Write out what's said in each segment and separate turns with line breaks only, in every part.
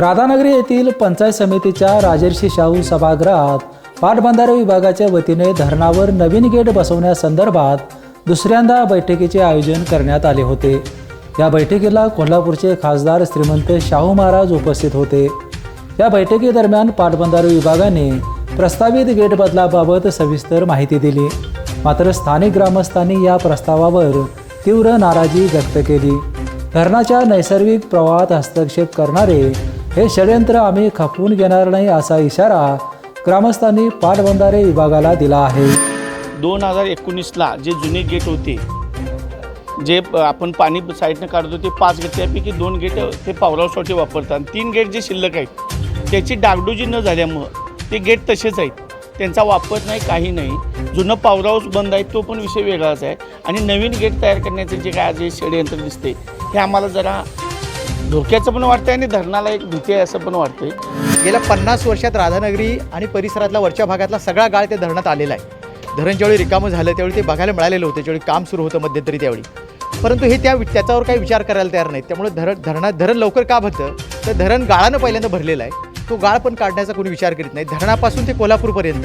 राधानगरी येथील पंचायत समितीच्या राजर्षी शाहू सभागृहात पाटबंधारे विभागाच्या वतीने धरणावर नवीन गेट बसवण्यासंदर्भात दुसऱ्यांदा बैठकीचे आयोजन करण्यात आले होते. या बैठकीला कोल्हापूरचे खासदार श्रीमंत शाहू महाराज उपस्थित होते. या बैठकीदरम्यान पाटबंधारे विभागाने प्रस्तावित गेट बदलाबाबत सविस्तर माहिती दिली. मात्र स्थानिक ग्रामस्थांनी या प्रस्तावावर तीव्र नाराजी व्यक्त केली. धरणाच्या नैसर्गिक प्रवाहात हस्तक्षेप करणारे हे षडयंत्र आम्ही खपवून घेणार नाही असा इशारा ग्रामस्थांनी पाटबंधारे विभागाला दिला आहे.
दोन हजार एकोणीसला जे जुने गेट होते जे आपण पाणी साईडनं काढतो ते पाच गेट त्यापैकी दोन गेट ते पावरावसाठी वापरतात. तीन गेट जे शिल्लक आहेत त्याची डागडुजी न झाल्यामुळं ते गेट तसेच आहेत. त्यांचा वापर नाही काही नाही. जुनं पावर हाऊस बंद आहे तो पण विषय वेगळाच आहे. आणि नवीन गेट तयार करण्याचं जे काय जे षडयंत्र दिसते हे आम्हाला जरा धोक्याचं पण वाटतंय आणि धरणाला एक भीती आहे असं पण वाटतंय.
गेल्या पन्नास वर्षात राधानगरी आणि परिसरातला वरच्या भागातला सगळा गाळ त्या धरणात आलेला आहे. धरण ज्यावेळी रिकामं झालं त्यावेळी ते बघायला मिळालेलं होतं ज्यावेळी काम सुरू होतं मध्यंतरी त्यावेळी. परंतु हे त्या त्याच्यावर काही विचार करायला तयार नाहीत. त्यामुळे धरण धरणात धरण लवकर का भरतं तर धरण गाळानं पहिल्यांदा भरलेलं आहे. तो गाळ पण काढण्याचा कोणी विचार करीत नाही. धरणापासून ते कोल्हापूरपर्यंत.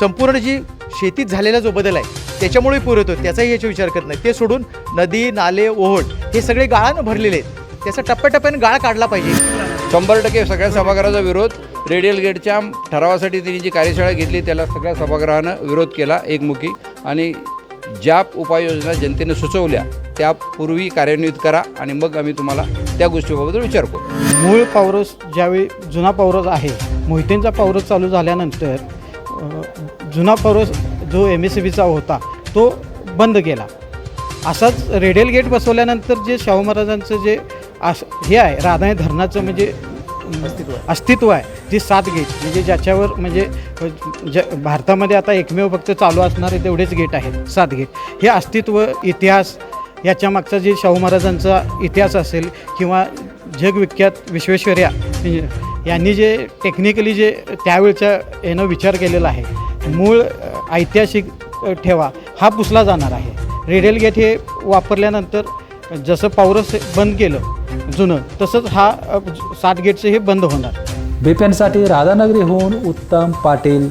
संपूर्ण जी शेतीत झालेला जो बदल आहे त्याच्यामुळे पूर होतो त्याचाही याचा विचार करत नाही. ते सोडून नदी नाले ओहोळ हे सगळे गाळानं भरलेले आहेत. त्याचा टप्प्याटप्प्याने गाळ काढला पाहिजे.
शंभर टक्के सगळ्या सभागृहाचा विरोध. रेडियल गेटच्या ठरावासाठी त्यांनी जी कार्यशाळा घेतली त्याला सगळ्या सभागृहानं विरोध केला एकमुखी. आणि ज्या उपाययोजना जनतेने सुचवल्या त्यापूर्वी कार्यान्वित करा आणि मग आम्ही तुम्हाला त्या गोष्टीबाबत विचार करू
मूळ पावरस ज्यावेळी जुना पावरस आहे मोहितेंचा पावरस चालू झाल्यानंतर जुना पावरस जो एम एस सी बीचा होता तो बंद केला. असाच रेडियल गेट बसवल्यानंतर जे शाहू महाराजांचं जे आस हे आहे राधाने धरणाचं म्हणजे अस्तित्व अस्तित्व आहे जी सात गेट म्हणजे ज्याच्यावर म्हणजे ज भारतामध्ये आता एकमेव फक्त चालू असणारे तेवढेच गेट आहेत सात गेट. हे अस्तित्व इतिहास याच्या मागचा जे शाहू महाराजांचा इतिहास असेल किंवा जगविख्यात विश्वेश्वरया म्हणजे यांनी जे टेक्निकली जे त्यावेळच्या यानं विचार केलेला आहे मूळ ऐतिहासिक ठेवा हा पुसला जाणार आहे. रेडियल गेट हे वापरल्यानंतर जसं पावरस बंद केलं जुनं. तसंच हा सात गेटचं हे बंद होणार.
बीपीएनसाठी राधानगरीहून उत्तम पाटील